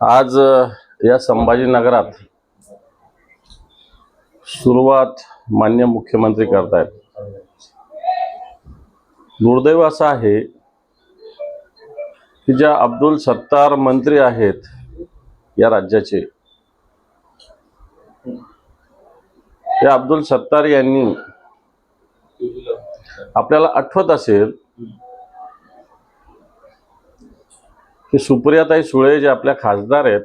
आज या संभाजीनगरात सुरुवात मान्य मुख्यमंत्री करतायत. दुर्दैव असं आहे की ज्या अब्दुल सत्तार मंत्री आहेत या राज्याचे त्या अब्दुल सत्तार यांनी आपल्याला आठवत असेल की सुप्रियाताई सुळे जे आपल्या खासदार आहेत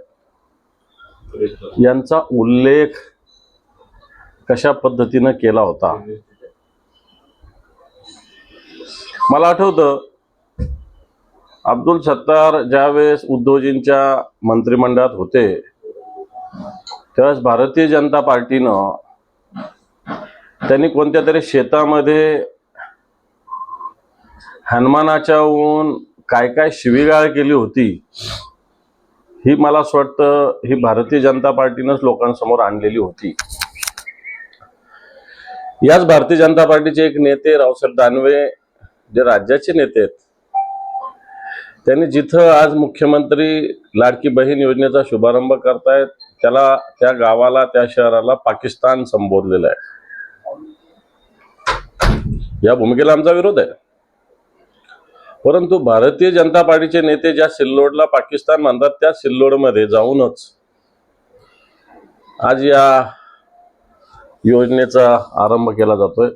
यांचा उल्लेख कशा पद्धतीनं केला होता? मला आठवतं अब्दुल सत्तार ज्यावेळेस उद्धवजींच्या मंत्रिमंडळात होते त्यावेळेस भारतीय जनता पार्टीनं त्यांनी कोणत्या तरी शेतामध्ये हनुमानाच्याहून काय काय शिवीगाळ केली होती ही मला असं वाटतं ही भारतीय जनता पार्टीनंच लोकांसमोर आणलेली होती. याच भारतीय जनता पार्टीचे एक नेते रावसाहेब दानवे जे राज्याचे नेते आहेत त्यांनी जिथं आज मुख्यमंत्री लाडकी बहीण योजनेचा शुभारंभ करतायत त्याला त्या गावाला त्या शहराला पाकिस्तान संबोधलेलं आहे. या भूमिकेला आमचा विरोध आहे. परंतु भारतीय जनता पार्टीचे नेते ज्या सिल्लोडला पाकिस्तान म्हणतात त्या सिल्लोडमध्ये जाऊनच आज या योजनेचा आरंभ केला जातोय.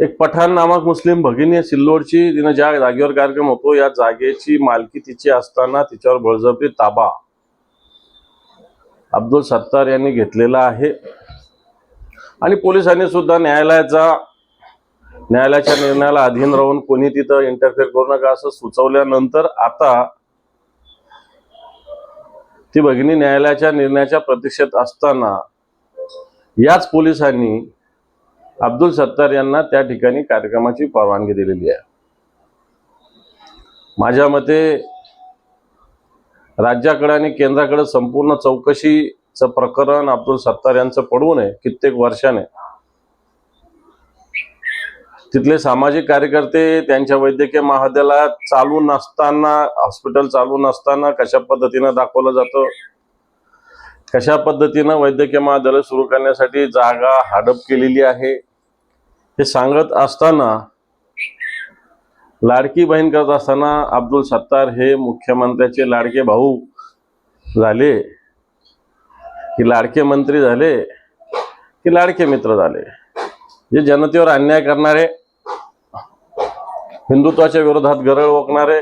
एक पठाण नामक मुस्लिम भगिनी आहे सिल्लोडची. तिनं ज्या जागेवर कार्यक्रम होतो या जागेची मालकी तिची असताना तिच्यावर बळजबरी ताबा अब्दुल सत्तार यांनी घेतलेला आहे. आणि पोलिसांनी सुद्धा न्यायालयाचा न्यायालयाच्या निर्णयाला अधीन राहून कोणी तिथं इंटरफेअर करू नका असं सुचवल्यानंतर आता ती भगिनी न्यायालयाच्या निर्णयाच्या प्रतीक्षेत असताना याच पोलिसांनी अब्दुल सत्तार यांना त्या ठिकाणी कार्यक्रमाची परवानगी दिलेली आहे. माझ्या मते राज्याकडे आणि केंद्राकडे संपूर्ण चौकशीचं प्रकरण अब्दुल सत्तार यांचं पडवू नये कित्येक वर्षाने. तिथले सामाजिक कार्यकर्ते त्यांच्या वैद्यकीय महाविद्यालयात चालू नसताना हॉस्पिटल चालू नसताना कशा पद्धतीनं दाखवलं जातं? कशा पद्धतीनं वैद्यकीय महाविद्यालय सुरू करण्यासाठी जागा हडप केलेली आहे? हे सांगत असताना लाडकी बहीण करत असताना अब्दुल सत्तार हे मुख्यमंत्र्याचे लाडके भाऊ झाले. की लाडके मंत्री झाले की लाडके मित्र झाले. जे जनतेवर अन्याय करणारे हिंदुत्वाच्या विरोधात गरळ ओकणारे.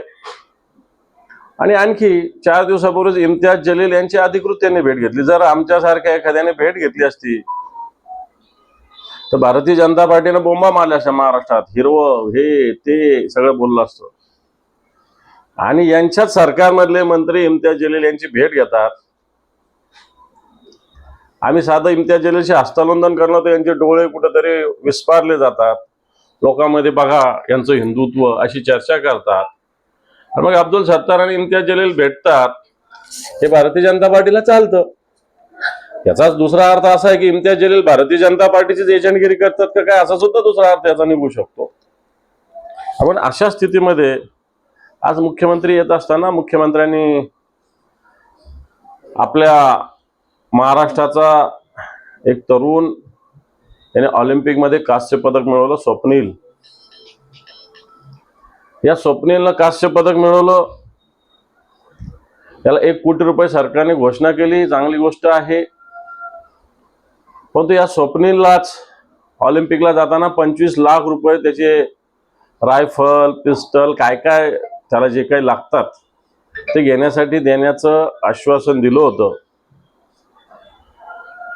आणि आणखी चार दिवसापूर्वीच इम्तियाज जलील यांची अधिकृत त्यांनी भेट घेतली. जर आमच्यासारख्या एखाद्याने भेट घेतली असती तर भारतीय जनता पार्टीनं बोंबा मारल्या असत्या महाराष्ट्रात. हिरवं हे ते सगळं बोललं असतं. आणि यांच्याच सरकारमधले मंत्री इम्तियाज जलील यांची भेट घेतात. आम्ही साधं इम्तियाज जलीलशी हस्तालोंदन करणार तर यांचे डोळे कुठेतरी विस्पारले जातात. लोकांमध्ये बघा यांचं हिंदुत्व अशी चर्चा करतात. मग अब्दुल सत्तार आणि इम्तियाज जलील भेटतात. हे भारतीय जनता पार्टीला चालतं. याचाच दुसरा अर्थ असा आहे की इम्तियाज जलील भारतीय जनता पार्टीचीच एजंटगिरी करतात का काय? असा सुद्धा दुसरा अर्थ याचा निघू शकतो. आपण अशा स्थितीमध्ये आज मुख्यमंत्री येत असताना मुख्यमंत्र्यांनी आपल्या महाराष्ट्राचा एक तरुण याने ऑलिम्पिकमध्ये कांस्य पदक मिळवलं स्वप्नील. या स्वप्नीलनं कांस्य पदक मिळवलं. त्याला एक कोटी रुपये सरकारने घोषणा केली चांगली गोष्ट आहे. परंतु या स्वप्नीललाच ऑलिम्पिकला जाताना पंचवीस लाख रुपये त्याचे रायफल पिस्टल काय काय त्याला जे काही लागतात ते घेण्यासाठी देण्याचं आश्वासन दिलं होतं.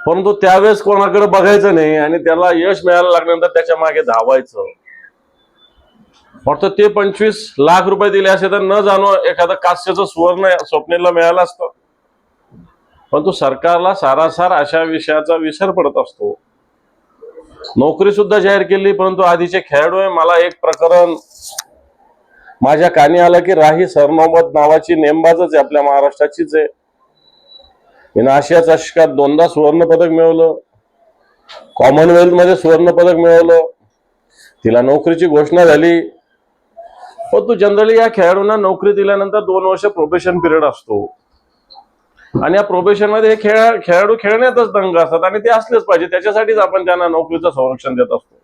परंतु त्यावेळेस कोणाकडे बघायचं नाही आणि त्याला यश मिळायला लागल्यानंतर त्याच्यामागे धावायचं. फक्त ते पंचवीस लाख रुपये दिले असे तर न जाणो एखादं कास्यचं सुवर्ण स्वप्नेला मिळालं असतं. परंतु सरकारला सारासार अशा विषयाचा विसर पडत असतो. नोकरी सुद्धा जाहीर केली परंतु आधीचे खेळाडू आहे मला एक प्रकरण माझ्या कानी आलं की राही सरनोबत नावाची नेमबाजच आहे आपल्या महाराष्ट्राचीच आहे. हिनं आशिया चषकात दोनदा सुवर्ण पदक मिळवलं. कॉमनवेल्थमध्ये सुवर्ण पदक मिळवलं. तिला नोकरीची घोषणा झाली. परंतु जनरली या खेळाडूंना नोकरी दिल्यानंतर दोन वर्ष प्रोबेशन पिरियड असतो. आणि या प्रोबेशनमध्ये हे खेळ खेळाडू खेळण्यातच दंग असतात आणि ते असलेच पाहिजे. त्याच्यासाठीच आपण त्यांना नोकरीचं संरक्षण देत असतो.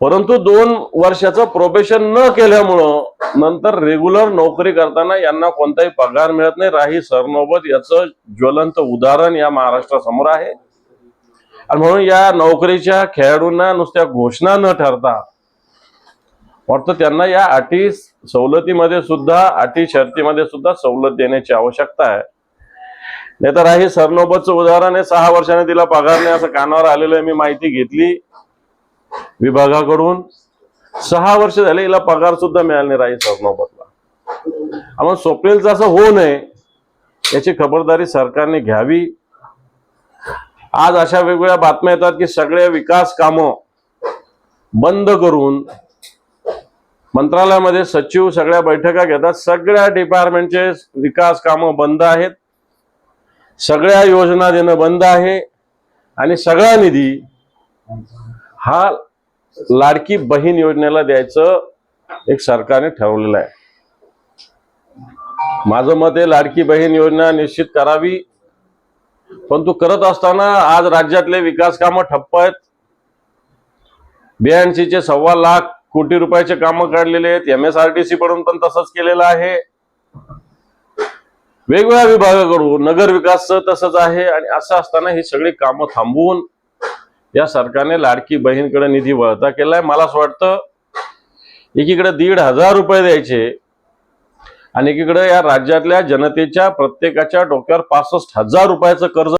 परंतु दोन वर्षाचं प्रोबेशन न केल्यामुळं नंतर रेग्युलर नोकरी करताना यांना कोणताही पगार मिळत नाही. राही सरनोबत याचं ज्वलंत उदाहरण या महाराष्ट्रासमोर आहे. आणि म्हणून या नोकरीच्या खेळाडूंना नुसत्या घोषणा न ठरता वाटतं त्यांना या अटी सवलतीमध्ये सुद्धा अटी शर्तीमध्ये सुद्धा सवलत देण्याची आवश्यकता आहे. नाही तर हे सरनोबतचं उदाहरण आहे सहा वर्षाने तिला पगार नाही असं कानावर आलेलं आहे मी माहिती घेतली विभागाकडून. सहा वर्ष झाले हिला पगार सुद्धा मिळाला नाही राही सरनोबतला आपण स्वप्नेलचं असं होऊ नये याची खबरदारी सरकारने घ्यावी. आज अशा वेगवेगळ्या बातम्या येतात की सगळे विकास कामं बंद करून मंत्रालयामध्ये सचिव सगळ्या बैठका घेतात. सगळ्या डिपार्टमेंटचे विकास कामं बंद आहेत. सगळ्या योजना देणं बंद आहे. आणि सगळा निधी हा लाडकी बहीण योजनेला द्यायचं एक सरकारने ठरवलेलं आहे. माझं मत आहे लाडकी बहीण योजना निश्चित करावी. परंतु करत असताना आज राज्यातले विकास कामं ठप्प आहेत. चे सव्वा लाख कोटी रुपयाचे कामं काढलेले आहेत. M S R T C कडून पण तसंच केलेलं आहे. वेगवेगळ्या विभागाकडून नगर विकासचं तसंच आहे आणि असं असताना ही सगळी कामं थांबवून या सरकारने लाडकी बहीणकडे निधी वळता केलाय. मला असं वाटतं एकीकडे दीड हजार रुपये द्यायचे आणि एकीकडे या राज्यातल्या जनतेच्या प्रत्येकाच्या डोक्यावर पासष्ट हजार रुपयाचं कर्ज